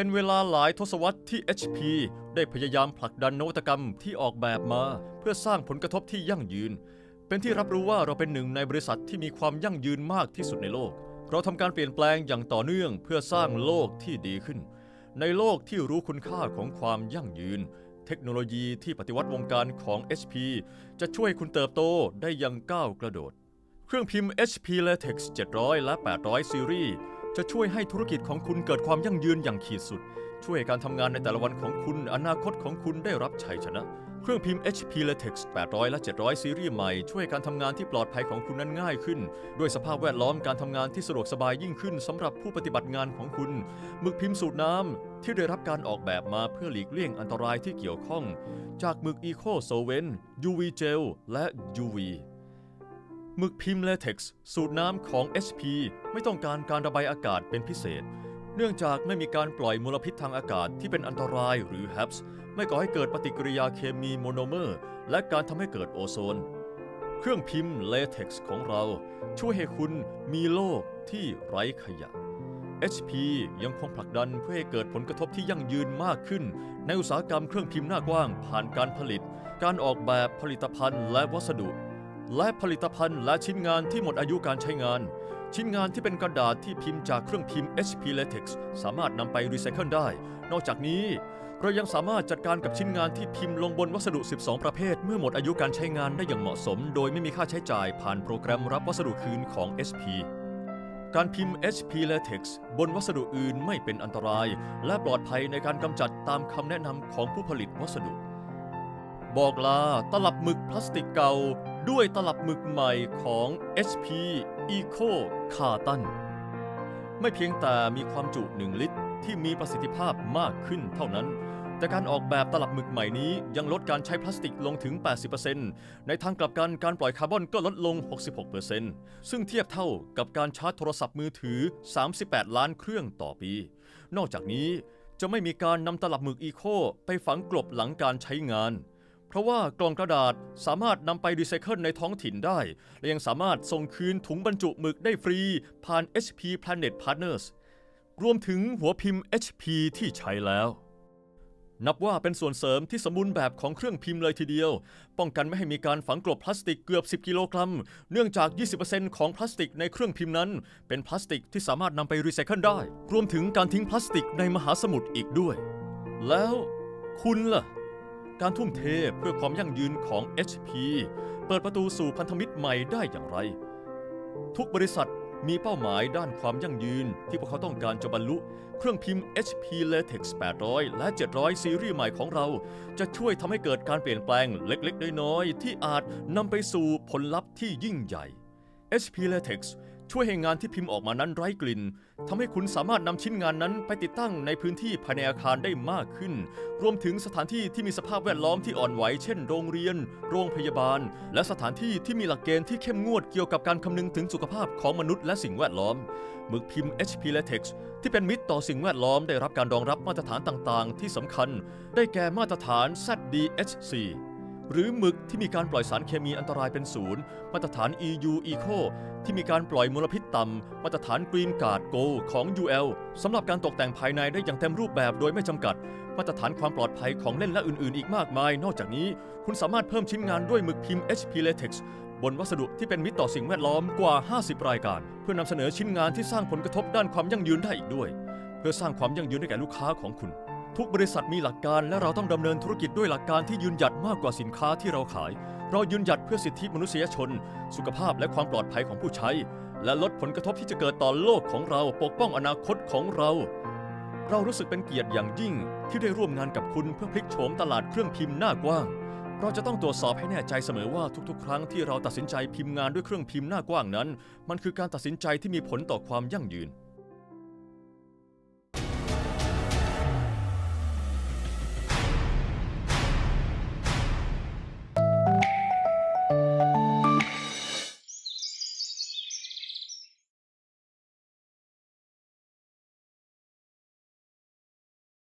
เป็นเวลาหลายทศวรรษที่ HP ได้พยายามผลักดันนวัตกรรมที่ออกแบบมา เพื่อสร้างผลกระทบที่ยั่งยืน เป็นที่รับรู้ว่าเราเป็นหนึ่งในบริษัทที่มีความยั่งยืนมากที่สุดในโลก เราทำการเปลี่ยนแปลงอย่างต่อเนื่องเพื่อสร้างโลกที่ดีขึ้น ในโลกที่รู้คุณค่าของความยั่งยืน เทคโนโลยีที่ปฏิวัติวงการของ HP จะช่วยคุณเติบโตได้อย่างก้าวกระโดด เครื่องพิมพ์ HP Latex 700 และ 800 ซีรีส์ จะช่วยให้ธุรกิจของคุณเกิดความยั่งยืนอย่างขีดสุด ช่วยให้การทำงานในแต่ละวันของคุณอนาคตของคุณได้รับชัยชนะ เครื่องพิมพ์ HP Latex 800 และ 700 ซีรีส์ใหม่ ช่วยให้การทำงานที่ปลอดภัยของคุณนั้นง่ายขึ้น ด้วยสภาพแวดล้อมการทำงานที่สะดวกสบายยิ่งขึ้นสำหรับผู้ปฏิบัติงานของคุณหมึกพิมพ์สูตรน้ำที่ได้รับการออกแบบมาเพื่อหลีกเลี่ยงอันตรายที่เกี่ยวข้อง จากหมึก Eco Solvent UV Gel และ UV หมึกพิมพ์เลเท็กซ์สูตรน้ำของ HP ไม่ต้องการการระบายอากาศเป็นพิเศษ เนื่องจากไม่มีการปล่อยมลพิษทางอากาศที่เป็นอันตรายหรือ HAPS ไม่ก่อให้เกิดปฏิกิริยาเคมีโมโนเมอร์ และการทำให้เกิดโอโซน เครื่องพิมพ์เลเท็กซ์ของเรา ช่วยให้คุณมีโลกที่ไร้ขยะ HP ยังคงผลักดันเพื่อให้เกิดผลกระทบที่ยั่งยืนมากขึ้น ในอุตสาหกรรมเครื่องพิมพ์หน้ากว้าง ผ่านการผลิต การออกแบบผลิตภัณฑ์และวัสดุ และผลิตภัณฑ์และชิ้นงานที่หมดอายุการใช้งาน ชิ้นงานที่เป็นกระดาษที่พิมพ์จากเครื่องพิมพ์ HP Latex สามารถนำไปรีไซเคิลได้ นอกจากนี้ เรายังสามารถจัดการกับชิ้นงานที่พิมพ์ลงบนวัสดุ 12 ประเภท เมื่อหมดอายุการใช้งานได้อย่างเหมาะสม โดยไม่มีค่าใช้จ่ายผ่านโปรแกรมรับวัสดุคืนของ HP การพิมพ์ HP Latex บนวัสดุอื่นไม่เป็นอันตราย และปลอดภัยในการกำจัดตามคำแนะนำของผู้ผลิตวัสดุ บอกลาตลับหมึกพลาสติกเก่า ด้วยตลับหมึกใหม่ของ HP Eco Carton ไม่เพียงแต่มีความจุ 1 ลิตร ที่มีประสิทธิภาพมากขึ้นเท่านั้น แต่การออกแบบตลับหมึกใหม่นี้ยังลดการใช้พลาสติกลงถึง 80%ในทางกลับกันการปล่อยคาร์บอนก็ลดลง 66%ซึ่งเทียบเท่ากับการชาร์จโทรศัพท์มือถือ 38 ล้านเครื่องต่อปี นอกจากนี้จะไม่มีการนำตลับหมึกอีโคไปฝังกลบหลังการใช้งาน เพราะว่ากล่องกระดาษสามารถนำไปรีไซเคิลในท้องถิ่นได้ และยังสามารถส่งคืนถุงบรรจุหมึกได้ฟรี ผ่าน HP Planet Partners รวมถึงหัวพิมพ์ HP ที่ใช้แล้ว นับว่าเป็นส่วนเสริมที่สมบูรณ์แบบของเครื่องพิมพ์เลยทีเดียว ป้องกันไม่ให้มีการฝังกลบพลาสติกเกือบ 10 กิโลกรัม เนื่องจาก 20%ของพลาสติกในเครื่องพิมพ์นั้น เป็นพลาสติกที่สามารถนำไปรีไซเคิลได้ รวมถึงการทิ้งพลาสติกในมหาสมุทรอีกด้วย แล้วคุณล่ะ การทุ่มเทเพื่อความยั่งยืนของ HP เปิดประตูสู่พันธมิตรใหม่ได้อย่างไร ทุกบริษัทมีเป้าหมายด้านความยั่งยืน ที่พวกเขาต้องการจะบรรลุ เครื่องพิมพ์ HP Latex 800 และ 700 ซีรีส์ใหม่ของเรา จะช่วยทำให้เกิดการเปลี่ยนแปลงเล็กๆ น้อยๆ ที่อาจนำไปสู่ผลลัพธ์ที่ยิ่งใหญ่ HP Latex ช่วยให้งานที่พิมพ์ออกมานั้นไร้กลิ่นทำให้คุณสามารถนำชิ้นงานนั้นไปติดตั้งในพื้นที่ภายในอาคารได้มากขึ้น รวมถึงสถานที่ที่มีสภาพแวดล้อมที่อ่อนไหว เช่น โรงเรียน โรงพยาบาล และสถานที่ที่มีหลักเกณฑ์ที่เข้มงวดเกี่ยวกับการคำนึงถึงสุขภาพของมนุษย์และสิ่งแวดล้อมหมึกพิมพ์ HP Latex ที่เป็นมิตรต่อสิ่งแวดล้อมได้รับการรองรับมาตรฐานต่าง ๆ ที่สำคัญ ได้แก่มาตรฐาน ZDHC หรือหมึกที่มีการปล่อยสารเคมีอันตรายเป็นศูนย์มาตรฐาน EU Eco ที่มีการปล่อยมลพิษต่ำมาตรฐาน Green Guard Go ของ UL สำหรับการตกแต่งภายในได้อย่างเต็มรูปแบบโดยไม่จำกัด มาตรฐานความปลอดภัยของเล่นและอื่น ๆ อีกมากมาย นอกจากนี้ คุณสามารถเพิ่มชิ้นงานด้วยหมึกพิมพ์ HP Latex บนวัสดุที่เป็นมิตรต่อสิ่งแวดล้อมกว่า 50 รายการ เพื่อนำเสนอชิ้นงานที่สร้างผลกระทบด้านความยั่งยืนได้อีกด้วย เพื่อสร้างความยั่งยืนให้แก่ลูกค้าของคุณ ทุกบริษัทมีหลักการและเราต้องดำเนินธุรกิจด้วยหลักการที่ยืนหยัดมากกว่าสินค้าที่เราขาย เรายืนหยัดเพื่อสิทธิมนุษยชน สุขภาพและความปลอดภัยของผู้ใช้ และลดผลกระทบที่จะเกิดต่อโลกของเราปกป้องอนาคตของเรา เรารู้สึกเป็นเกียรติอย่างยิ่งที่ได้ร่วมงานกับคุณเพื่อพลิกโฉมตลาดเครื่องพิมพ์หน้ากว้าง เราจะต้องตรวจสอบให้แน่ใจเสมอว่าทุกๆ ครั้งที่เราตัดสินใจพิมพ์งานด้วยเครื่องพิมพ์หน้ากว้างนั้น มันคือการตัดสินใจที่มีผลต่อความยั่งยืน